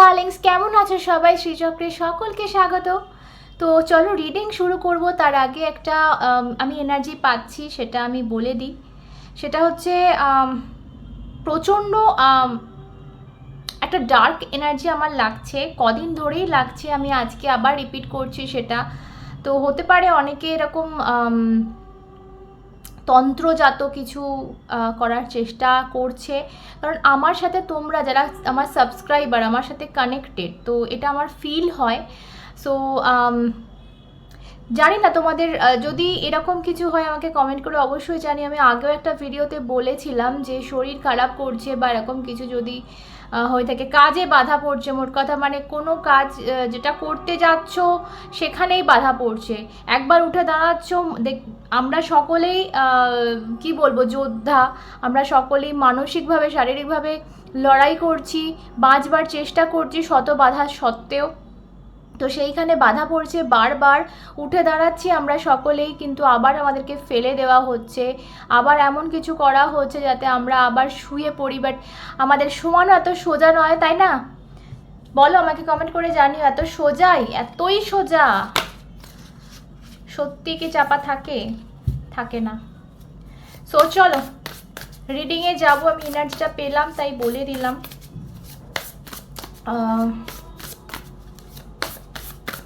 Darlings, কেমন আছো সবাই? শ্রীচক্রে সকলকে স্বাগত। তো চলো রিডিং শুরু করব। তার আগে একটা, আমি এনার্জি পাচ্ছি, সেটা আমি বলে দিই। সেটা হচ্ছে প্রচণ্ড একটা ডার্ক এনার্জি আমার লাগছে। কদিন ধরেই লাগছে, আমি আজকে আবার রিপিট করছি সেটা। তো হতে পারে অনেকে এরকম তন্ত্রজাত কিছু করার চেষ্টা করছে। কারণ আমার সাথে তোমরা যারা আমার সাবস্ক্রাইবার আমার সাথে কানেক্টেড তো এটা আমার ফিল হয়। সো জানি না তোমাদের যদি এরকম কিছু হয় আমাকে কমেন্ট করে অবশ্যই জানি আমি আগেও একটা ভিডিওতে বলেছিলাম যে শরীর খারাপ করছে বা এরকম কিছু যদি হয়ে থাকে। কাজে বাধা পড়ছে মোট কথা মানে কোনো কাজ যেটা করতে যাচ্ছ সেখানেই বাধা পড়ছে। একবার উঠে দাঁড়াচ্ছ, দেখ, আমরা সকলেই কি বলব, যোদ্ধা। আমরা সকলেই মানসিকভাবে, শারীরিকভাবে লড়াই করছি, বাঁচবার চেষ্টা করছি শত বাধা সত্ত্বেও। তো সেইখানে বাধা পড়ছে, বারবার উঠে দাঁড়াচ্ছি আমরা সকলেই, কিন্তু আবার আমাদেরকে ফেলে দেওয়া হচ্ছে। আবার এমন কিছু করা হচ্ছে যাতে আমরা আবার শুয়ে পড়ি বাট আমাদের সমানও এত সোজা নয়, তাই না? বলো আমাকে কমেন্ট করে জানিও, এত সোজাই, এতই সোজা। সত্যি কি চাপা থাকে? থাকে না। সো চলো রিডিংয়ে যাব, আমি এনার্জিটা পেলাম, তাই বলে দিলাম।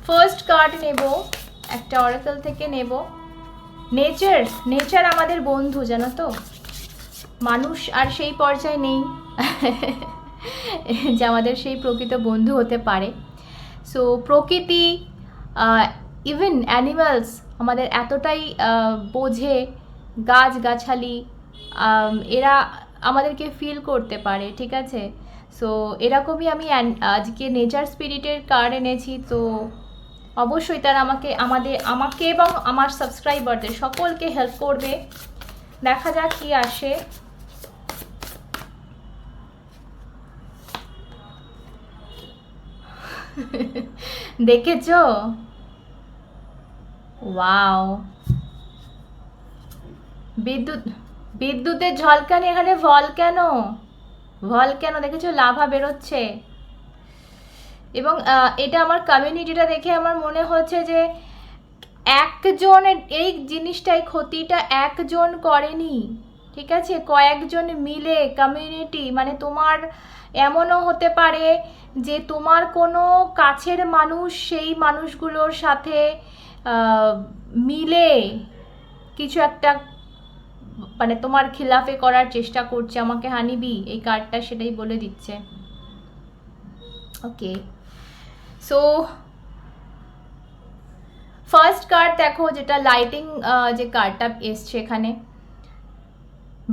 ফার্স্ট কার্ড নেব, একটা অরাকল থেকে নেব। নেচার নেচার আমাদের বন্ধু, জানো তো? মানুষ আর সেই পর্যায়ে নেই। যে আমাদের সেই প্রকৃত বন্ধু হতে পারে। সো প্রকৃতি ইভেন অ্যানিমালস আমাদের এতটাই বোঝে, গাছগাছালি এরা আমাদেরকে ফিল করতে পারে, ঠিক আছে? সো এরকমই আমি আজকে নেচার স্পিরিটের কার্ড এনেছি, তো অবশ্যই তারা আমাকে, আমাদের, আমাকে এবং আমার সাবস্ক্রাইবারদের সকলকে হেল্প করবে। দেখা যাক কি আসে। দেখেছ? ওয়াও বিদ্যুৎ, বিদ্যুতের ঝলকানি এখানে ভল কেন? ভল কেন? দেখেছ? লাভা বেরোচ্ছে। এবং এটা আমার কমিউনিটিটা দেখে আমার মনে হচ্ছে যে একজন এই জিনিসটা এই ক্ষতিটা একজন করেনি, ঠিক আছে? কয়েকজন মিলে কমিউনিটি মানে তোমার এমনও হতে পারে যে তোমার কোনো কাছের মানুষ সেই মানুষগুলোর সাথে মিলে কিছু একটা মানে তোমার খিলাফে করার চেষ্টা করছে। আমাকে হানিবি এই কার্ডটা সেটাই বলে দিচ্ছে। ওকে সো ফার্স্ট কার্ড দেখো, যেটা লাইটিং যে কার্ডটা এসছে এখানে।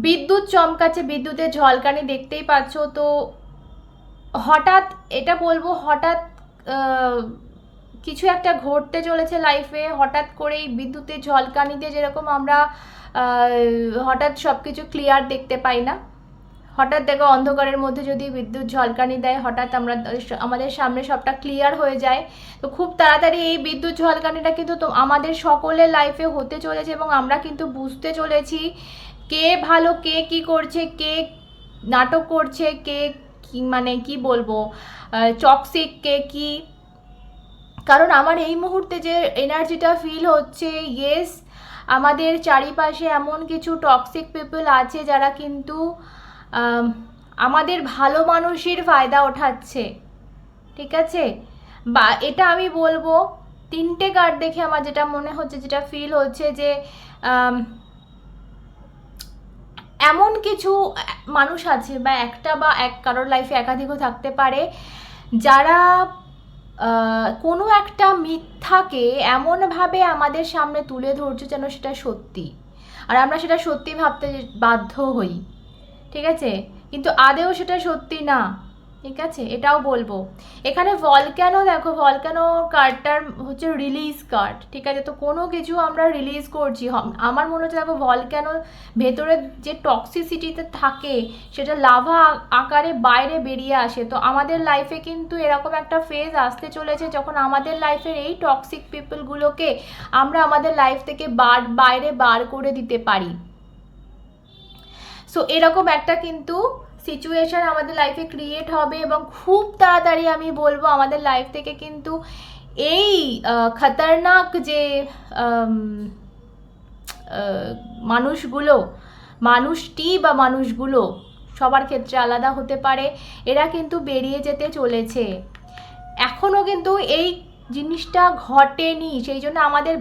বিদ্যুৎ চমকাচ্ছে, বিদ্যুতের ঝলকানি দেখতেই পাচ্ছ। তো হঠাৎ, এটা বলব হঠাৎ কিছু একটা ঘটতে চলেছে লাইফে হঠাৎ করেই বিদ্যুতের ঝলকানিতে যেরকম আমরা হঠাৎ সব কিছু ক্লিয়ার দেখতে পাই না। হঠাৎ দেখো অন্ধকারের মধ্যে যদি বিদ্যুৎ ঝলকানি দেয়, হঠাৎ আমরা আমাদের সামনে সবটা ক্লিয়ার হয়ে যায়। তো খুব তাড়াতাড়ি এই বিদ্যুৎ ঝলকানিটা কিন্তু তো আমাদের সকলের লাইফে হতে চলেছে এবং আমরা কিন্তু বুঝতে চলেছি কে ভালো, কে কি করছে, কে নাটক করছে, কে কি মানে কি বলব চক্সিক কে কি। কারণ আমার এই মুহূর্তে যে এনার্জিটা ফিল হচ্ছে ইয়েস আমাদের চারিপাশে এমন কিছু টক্সিক পিপল আছে যারা কিন্তু আমাদের ভালো মানুষের ফায়দা ওঠাচ্ছে। ঠিক আছে? বা, এটা আমি বলব, তিনটে কার্ড দেখে আমার যেটা মনে হচ্ছে, যেটা ফিল হচ্ছে যে এমন কিছু মানুষ আছে বা একটা বা এক, কারোর লাইফে একাধিকও থাকতে পারে, যারা কোনো একটা মিথ্যাকে এমনভাবে আমাদের সামনে তুলে ধরছে যেন সেটা সত্যি। আর আমরা সেটা সত্যি ভাবতে বাধ্য হই। ঠিক আছে? কিন্তু আদেও সেটা সত্যি না। ঠিক আছে? এটাও বলব। এখানে ভলক্যানো দেখো ভলক্যানো কার্ডটার হচ্ছে রিলিজ কার্ড ঠিক আছে? তো কোনো কিছু আমরা রিলিজ করছি। আমার মনে হচ্ছে দেখো ভলক্যানো ভেতরে যে টক্সিসিটিতে থাকে, সেটা লাভা আকারে বাইরে বেরিয়ে আসে। তো আমাদের লাইফে কিন্তু এরকম একটা ফেজ আসতে চলেছে যখন আমাদের লাইফের এই টক্সিক পিপলগুলোকে আমরা আমাদের লাইফ থেকে বার, বাইরে বার করে দিতে পারি। সো এরকম একটা কিন্তু সিচুয়েশান আমাদের লাইফে ক্রিয়েট হবে এবং খুব তাড়াতাড়ি আমি বলব আমাদের লাইফ থেকে কিন্তু এই খতরনাক যে মানুষগুলো, মানুষটি বা মানুষগুলো সবার ক্ষেত্রে আলাদা হতে পারে, এরা কিন্তু বেরিয়ে যেতে চলেছে। এখনও কিন্তু এই জিনিসটা ঘটেনি, সেই জন্য আমাদের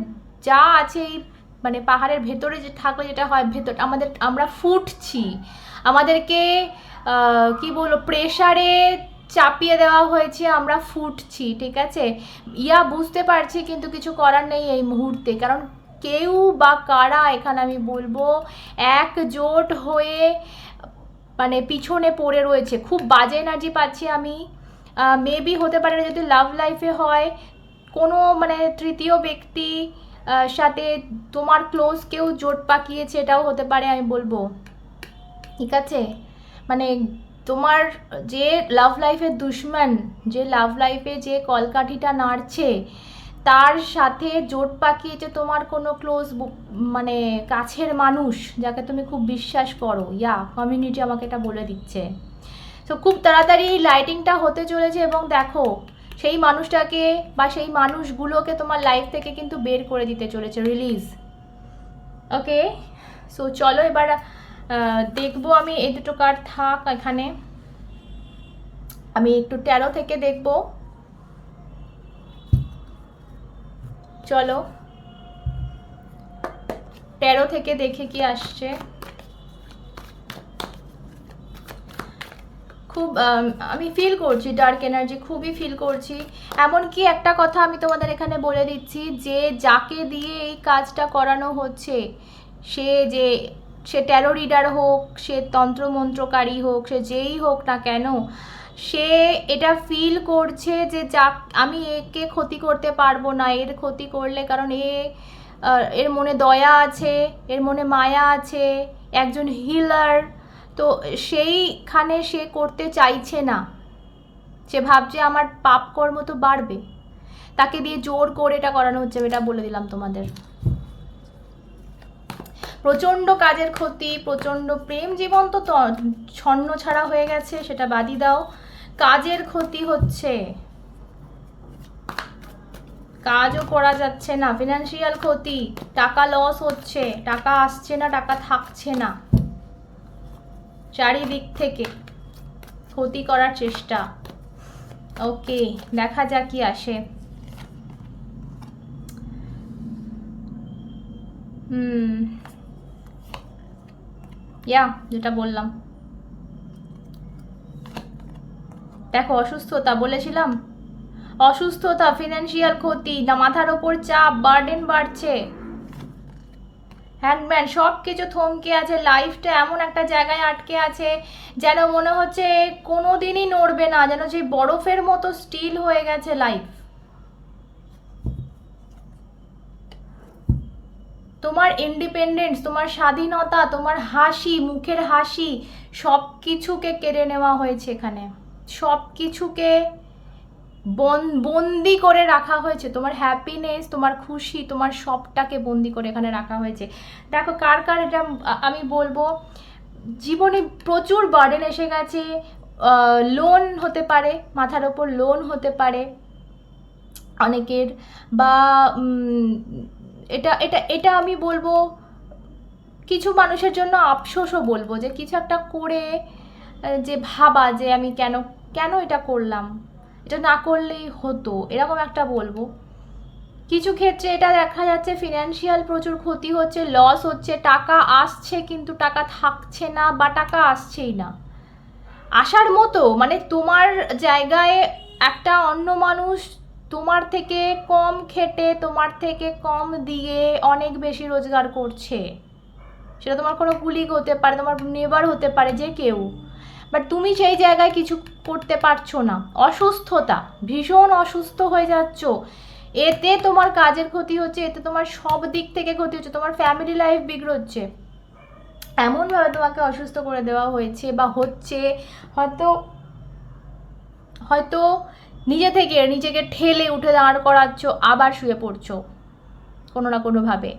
যা আছে এই মানে পাহাড়ের ভেতরে যে থাকলে যেটা হয়, ভেতর, আমাদের, আমরা ফুটছি। আমাদেরকে কি বলব প্রেশারে চাপিয়ে দেওয়া হয়েছে, আমরা ফুটছি, ঠিক আছে? ইয়া বুঝতে পারছি, কিন্তু কিছু করার নেই এই মুহূর্তে। কারণ কেউ বা কারা, এখানে আমি বলব, একজোট হয়ে মানে পিছনে পড়ে রয়েছে। খুব বাজে এনার্জি পাচ্ছি আমি। মেবি হতে পারে যদি লাভ লাইফে হয়, কোনো মানে তৃতীয় ব্যক্তি সাথে তোমার ক্লোজ কেউ জোট পাকিয়েছে এটাও হতে পারে, আমি বলব। ঠিক আছে? মানে তোমার যে লাভ লাইফের দুশ্মন, যে লাভ লাইফে যে কলকাঠিটা নাড়ছে, তার সাথে জোট পাকিয়েছে তোমার কোনো ক্লোজ মানে কাছের মানুষ যাকে তুমি খুব বিশ্বাস করো। ইয়া কমিউনিটি আমাকে এটা বলে দিচ্ছে। তো খুব তাড়াতাড়ি এই লাইটিংটা হতে চলেছে এবং দেখো সেই মানুষটাকে বা সেই মানুষগুলোকে তোমার লাইফ থেকে কিন্তু বের করে দিতে চলেছে রিলিজ ওকে সো চলো এবার দেখব আমি এই দুটো কার্ড থাক এখানে। আমি একটু ট্যারো থেকে দেখব। চলো। ট্যারো থেকে দেখে কি আসছে? খুব আমি ফিল করছি ডার্ক এনার্জি খুবই ফিল করছি। এমনকি একটা কথা আমি তোমাদের এখানে বলে দিচ্ছি, যে যাকে দিয়ে এই কাজটা করানো হচ্ছে, সে যে, সে ট্যারো রিডার হোক, সে তন্ত্রমন্ত্রকারী হোক, সে যেই হোক না কেন, সে এটা ফিল করছে যে যা আমি একে ক্ষতি করতে পারব না, এর ক্ষতি করলে কারণ এ এর মনে দয়া আছে, এর মনে মায়া আছে, একজন হিলার তো সেইখানে সে করতে চাইছে না। সে ভাবছে আমার পাপ কর্ম তো বাড়বে। তাকে দিয়ে জোর করে এটা করানো হচ্ছে, আমি এটা বলে দিলাম তোমাদের। প্রচণ্ড কাজের ক্ষতি, প্রচণ্ড প্রেম জীবন তো ছন্ন ছাড়া হয়ে গেছে, সেটা বাদই দাও। কাজের ক্ষতি হচ্ছে। কাজও করা যাচ্ছে না ফিনান্সিয়াল ক্ষতি। টাকা লস হচ্ছে, টাকা আসছে না, টাকা থাকছে না। চারিদিক থেকে ক্ষতি করার চেষ্টা। ওকে, দেখা যাক কি আসে। হুম। ইয়া, যেটা বললাম। দেখো, অসুস্থতা বলেছিলাম। অসুস্থতা ফিনান্সিয়াল ক্ষতি, না মাথার ওপর চাপ বার্ডেন বাড়ছে। হ্যান্ডম্যান সব কিছু থমকে আছে লাইফটা এমন একটা জায়গায় আটকে আছে, যেন মনে হচ্ছে কোনো দিনই নড়বে না, যেন সেই বরফের মতো স্টিল হয়ে গেছে লাইফ তোমার ইন্ডিপেন্ডেন্স তোমার স্বাধীনতা, তোমার হাসি, মুখের হাসি সব কিছুকে কেড়ে নেওয়া হয়েছে এখানে। সব কিছুকে বন, বন্দি করে রাখা হয়েছে। তোমার হ্যাপিনেস তোমার খুশি, তোমার সবটাকে বন্দি করে এখানে রাখা হয়েছে। দেখো, কার কার এটা আমি বলব, জীবনে প্রচুর বার্ডেন এসে গেছে। লোন হতে পারে, মাথার ওপর লোন হতে পারে অনেকের বা এটা এটা এটা আমি বলব, কিছু মানুষের জন্য আফসোসও বলব যে, কিছু একটা করে যে ভাবা যে আমি কেন কেন এটা করলাম। এটা না করলেই হতো, এরকম একটা বলব। কিছু ক্ষেত্রে এটা দেখা যাচ্ছে ফিনান্সিয়াল প্রচুর ক্ষতি হচ্ছে লস হচ্ছে, টাকা আসছে কিন্তু টাকা থাকছে না বা টাকা আসছেই না। আসার মতো মানে তোমার জায়গায় একটা অন্য মানুষ তোমার থেকে কম খেটে, তোমার থেকে কম দিয়ে অনেক বেশি রোজগার করছে। সেটা তোমার কোনো কুলিগ হতে পারে, তোমার নেবার হতে পারে, যে কেউ। বাট তুমি সেই জায়গায় কিছু করতে পারছ না। অসুস্থতা, ভীষণ অসুস্থ হয়ে যাচ্ছ। এতে তোমার কাজের ক্ষতি হচ্ছে, এতে তোমার সব দিক থেকে ক্ষতি হচ্ছে, তোমার ফ্যামিলি লাইফ বিগড়চ্ছে। এমনভাবে তোমাকে অসুস্থ করে দেওয়া হয়েছে বা হচ্ছে, হয়তো হয়তো নিজে থেকে নিজেকে ঠেলে উঠে দাঁড় করাচ্ছ, আবার শুয়ে পড়ছো। কোনো না কোনোভাবে।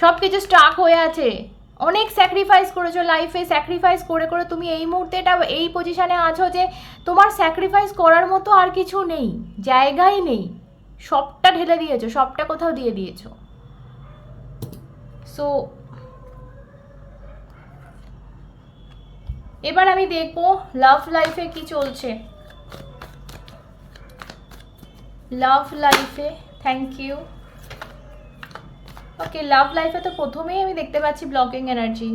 সব কিছু স্টাক হয়ে আছে। অনেক স্যাক্রিফাইস করেছ লাইফে স্যাক্রিফাইস করে করে তুমি এই মুহূর্তে এটা, এই পজিশানে আছো যে তোমার স্যাক্রিফাইস করার মতো আর কিছু নেই, জায়গাই নেই। সবটা ঢেলে দিয়েছ, সবটা কোথাও দিয়ে দিয়েছ। সো এবার আমি দেখব লাভ লাইফে কি চলছে। লাভ লাইফে থ্যাংক ইউ ওকে লাভ লাইফে তো প্রথমেই আমি দেখতে পাচ্ছি ব্লকিং এনার্জি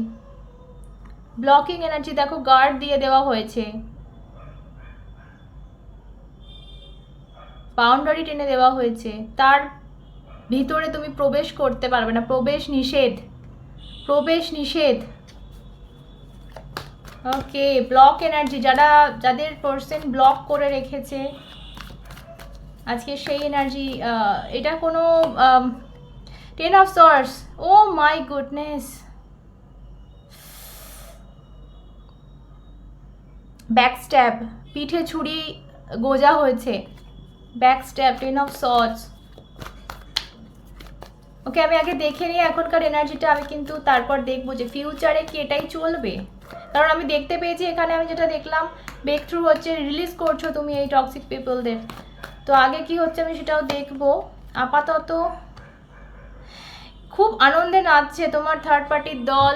ব্লকিং এনার্জি দেখো গার্ড দিয়ে দেওয়া হয়েছে। বাউন্ডারি টেনে দেওয়া হয়েছে। তার ভিতরে তুমি প্রবেশ করতে পারবে না। প্রবেশ নিষেধ। প্রবেশ নিষেধ। ওকে ব্লক এনার্জি যারা, যাদের পার্সেন্ট ব্লক করে রেখেছে, আজকে সেই এনার্জি এটা কোনো ten of swords oh my goodness back stab পিঠে ছুরি গোজা হয়েছে। Back stab ten of swords okay আমি আগে দেখে নিই এখনকার এনার্জিটা আমি কিন্তু তারপর দেখব যে ফিউচারে কি এটাই চলবে। কারণ আমি দেখতে পেয়েছি, এখানে আমি যেটা দেখলাম ব্রেক থ্রু হচ্ছে রিলিজ করছ তুমি এই টক্সিক পিপলদের তো আগে কি হচ্ছে আমি সেটাও দেখব। আপাতত খুব আনন্দে নাচছে তোমার থার্ড পার্টির দল।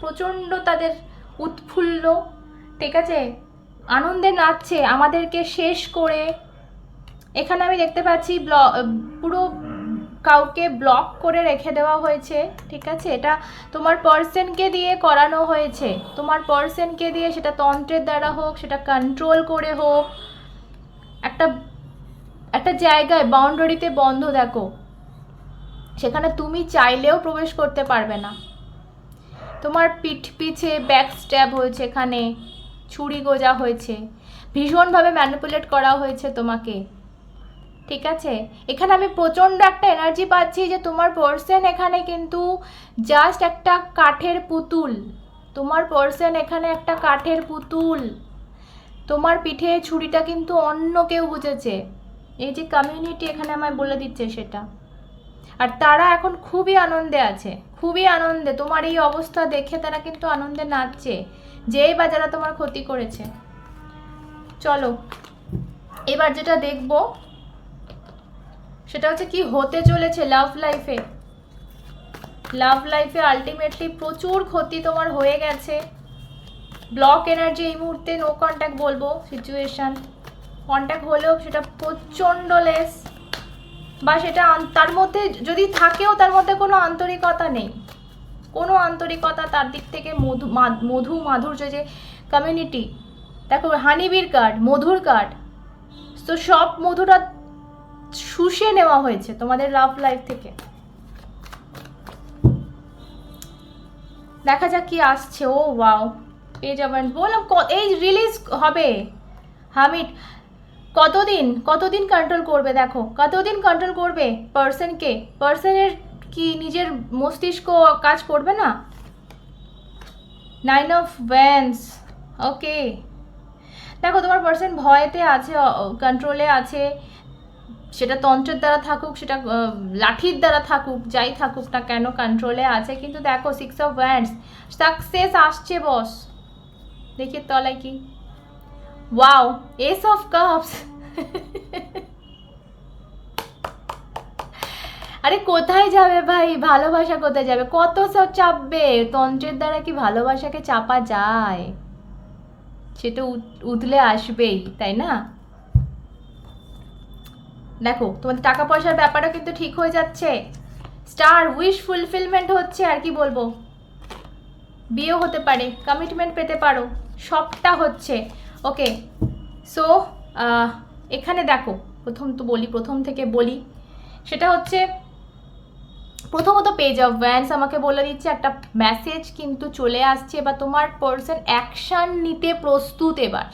প্রচণ্ড তাদের উৎফুল্ল, ঠিক আছে? আনন্দে নাচছে, আমাদেরকে শেষ করে। এখানে আমি দেখতে পাচ্ছি ব্ল, পুরো কাউকে ব্লক করে রেখে দেওয়া হয়েছে, ঠিক আছে? এটা তোমার পার্সনকে দিয়ে করানো হয়েছে। তোমার পার্সনকে দিয়ে সেটা তন্ত্রের দ্বারা হোক, সেটা কন্ট্রোল করে হোক। একটা একটা জায়গায় বাউন্ডারিতে বন্ধ, দেখো। সেখানে তুমি চাইলেও প্রবেশ করতে পারবে না। তোমার পিঠ পিছে ব্যাক স্ট্যাব হয়েছে এখানে, ছুরি গোজা হয়েছে, ভীষণভাবে ম্যানিপুলেট করা হয়েছে তোমাকে। ঠিক আছে? এখানে আমি প্রচণ্ড একটা এনার্জি পাচ্ছি যে তোমার পার্সন এখানে কিন্তু জাস্ট একটা কাঠের পুতুল। তোমার পার্সন এখানে একটা কাঠের পুতুল। তোমার পিঠে ছুরিটা কিন্তু অন্য কেউ বুঝেছে। এই যে কমিউনিটি এখানে আমায় বলে দিচ্ছে সেটা। আর তারা এখন খুবই আনন্দে আছে, খুবই আনন্দে। তোমার এই অবস্থা দেখে তারা কিন্তু আনন্দে নাচছে, যেই বা যারা তোমার ক্ষতি করেছে। চলো, এবার যেটা দেখব, সেটা হচ্ছে কি হতে চলেছে লাভ লাইফে লাভ লাইফে আলটিমেটলি প্রচুর ক্ষতি তোমার হয়ে গেছে। ব্লক এনার্জি এই মুহূর্তে নো কন্ট্যাক্ট বলব সিচুয়েশান কন্ট্যাক্ট হলেও সেটা প্রচণ্ড লেস বা সেটা তার মধ্যে যদি থাকেও তার মধ্যে কোনো আন্তরিকতা নেই। কোনো আন্তরিকতা তার দিক থেকে মধু মধু মাধুর্য যে কমিউনিটি দেখো হানিবির কার্ড মধুর কার্ড তো সব মধুটা শুষে নেওয়া হয়েছে তোমাদের লাভ লাইফ থেকে। দেখা যাক কি আসছে, ও ওয়াও পেয়ে যাবেন বললাম এই রিলিজ হবে, হামিদ। কতদিন কতদিন কন্ট্রোল করবে দেখো? কতদিন কন্ট্রোল করবে পার্সনকে পার্সনের কি নিজের মস্তিষ্ক কাজ করবে না? নাইন অফ ভ্যান্স ওকে দেখো, তোমার পার্সন ভয়েতে আছে কন্ট্রোলে আছে। সেটা তন্ত্রের দ্বারা থাকুক, সেটা লাঠির দ্বারা থাকুক, যাই থাকুক না কেন কন্ট্রোলে আছে। কিন্তু দেখো সিক্স অফ ভ্যান্ডস সাকসেস আসছে বস দেখি তলায় কি। ওয়াও এস অফ কাপস আরে কোথায় যাবে ভাই? ভালোবাসা কোথায় যাবে? কত সব চাপবে? তন্ত্রের দ্বারা কি ভালোবাসাকে চাপা যায়? সেটা উত- উতলে আসবেই, তাই না? দেখো, তোমাদের টাকা পয়সার ব্যাপারটা কিন্তু ঠিক হয়ে যাচ্ছে। স্টার উইশ ফুলফিলমেন্ট হচ্ছে, আর কি বলব? বিয়েও হতে পারে কমিটমেন্ট পেতে পারো। সবটা হচ্ছে। ওকে সো এখানে দেখো, প্রথম তো বলি, প্রথম থেকে বলি। সেটা হচ্ছে, প্রথমত পেজ অফ ভ্যান্স আমাকে বলে দিচ্ছে, একটা মেসেজ কিন্তু চলে আসছে, বা তোমার পার্সন অ্যাকশান নিতে প্রস্তুত এবার।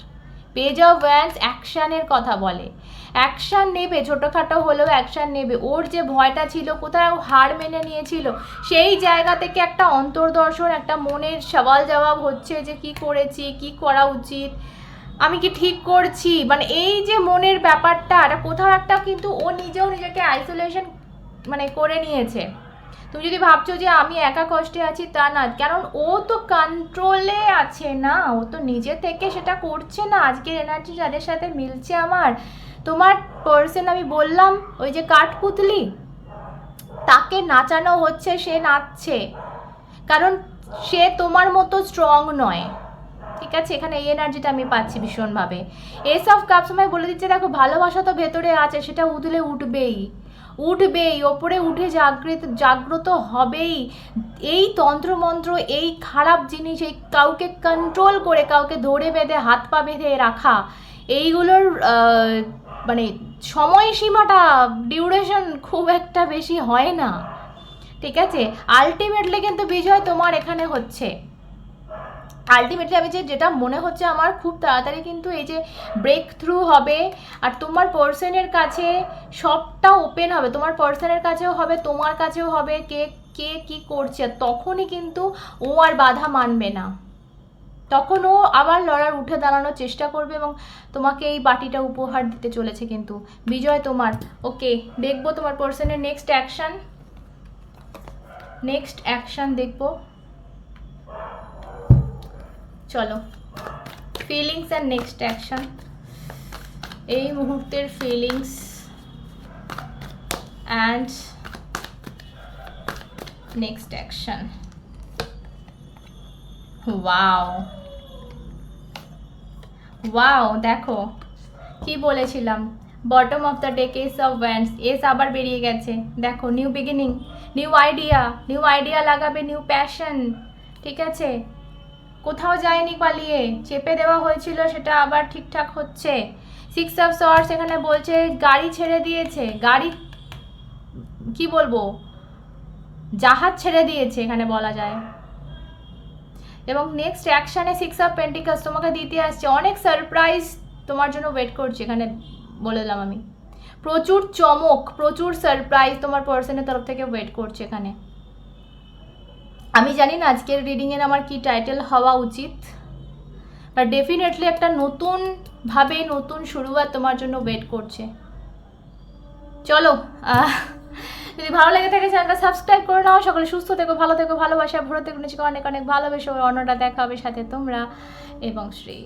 পেজ অফ ভ্যান্স অ্যাকশানের কথা বলে। অ্যাকশান নেবে, ছোটোখাটো হলেও অ্যাকশান নেবে। ওর যে ভয়টা ছিল কোথাও হার মেনে নিয়েছিল, সেই জায়গা থেকে একটা অন্তর্দর্শন, একটা মনের সওয়াল জবাব হচ্ছে যে কি করেছি, কি করা উচিত। আমি কি ঠিক করছি? মানে এই যে মনের ব্যাপারটা এটা কোথাও একটা কিন্তু ও নিজেও নিজেকে আইসোলেশন মানে করে নিয়েছে। তুমি যদি ভাবছ যে আমি একা কষ্টে আছি, তা না। কারণ ও তো কন্ট্রোলে আছে না। ও তো নিজে থেকে সেটা করছে না। আজকের এনার্জি যাদের সাথে মিলছে আমার। তোমার পার্সন আমি বললাম, ওই যে কাঠপুতলি, তাকে নাচানো হচ্ছে, সে নাচছে। কারণ সে তোমার মতো স্ট্রং নয়। ঠিক আছে, এখানে এই এনার্জিটা আমি পাচ্ছি ভীষণভাবে। এস অফ কাপ সময় বলে দিচ্ছে, দেখো, ভালোবাসা তো ভেতরে আছে, সেটা উঠলে উঠবেই। উঠবেই, ওপরে উঠে জাগৃত জাগ্রত হবেই। এই তন্ত্রমন্ত্র, এই খারাপ জিনিস, এই কাউকে কন্ট্রোল করে, কাউকে ধরে বেঁধে, হাত পা বেঁধে রাখা, এইগুলোর মানে সময়সীমাটা ডিউরেশন খুব একটা বেশি হয় না। ঠিক আছে? আলটিমেটলি কিন্তু বিজয় তোমার এখানে হচ্ছে। আলটিমেটলি আমি যে, যেটা মনে হচ্ছে আমার খুব তাড়াতাড়ি কিন্তু এই যে ব্রেক থ্রু হবে, আর তোমার পার্সনের কাছে সবটা ওপেন হবে, তোমার পার্সনের কাছেও হবে, তোমার কাছেও হবে, কে কে কি করছে, তখনই কিন্তু ও আর বাধা মানবে না। তখন ও আবার লড়ার উঠে দাঁড়ানোর চেষ্টা করবে এবং তোমাকে এই বাটিটা উপহার দিতে চলেছে কিন্তু। বিজয় তোমার, ওকে, দেখব তোমার পার্সনের নেক্সট অ্যাকশন নেক্সট অ্যাকশন দেখব। চলো। ফিলিংস অ্যান্ড নেক্সট অ্যাকশন এই মুহূর্তের feelings and next action wow wow দেখো। কি বলেছিলাম? Bottom of the deck ace of wands ace আবার বেরিয়ে গেছে। দেখো new beginning new idea new idea লাগাবে নিউ প্যাশন ঠিক আছে? কোথাও যায়নি পালিয়ে, চেপে দেওয়া হয়েছিল, সেটা আবার ঠিকঠাক হচ্ছে। সিক্স অফ সর্স এখানে বলছে, গাড়ি ছেড়ে দিয়েছে, গাড়ি, কি বলব? জাহাজ ছেড়ে দিয়েছে এখানে বলা যায়। এবং নেক্সট অ্যাকশানে সিক্স অফ পেন্টিকাস তোমাকে দিতে আসছে। অনেক সারপ্রাইজ তোমার জন্য ওয়েট করছে, এখানে বলে দিলাম আমি। প্রচুর চমক, প্রচুর সারপ্রাইজ তোমার পার্সনের তরফ থেকে ওয়েট করছে এখানে। আমি জানি না আজকের রিডিংয়ের আমার কি টাইটেল হওয়া উচিত বাট ডেফিনেটলি একটা নতুন ভাবে নতুন শুরুয়াত তোমার জন্য ওয়েট করছে। চলো যদি ভালো লেগে থাকে চ্যানেলটা সাবস্ক্রাইব করে নাও, সকলে সুস্থ থেকো, ভালো থেকো, ভালোবাসা, ভরে থেকো, নিজেকে অনেক অনেক ভালোবেসে অন্যটা দেখা হবে সাথে তোমরা এবং শ্রী।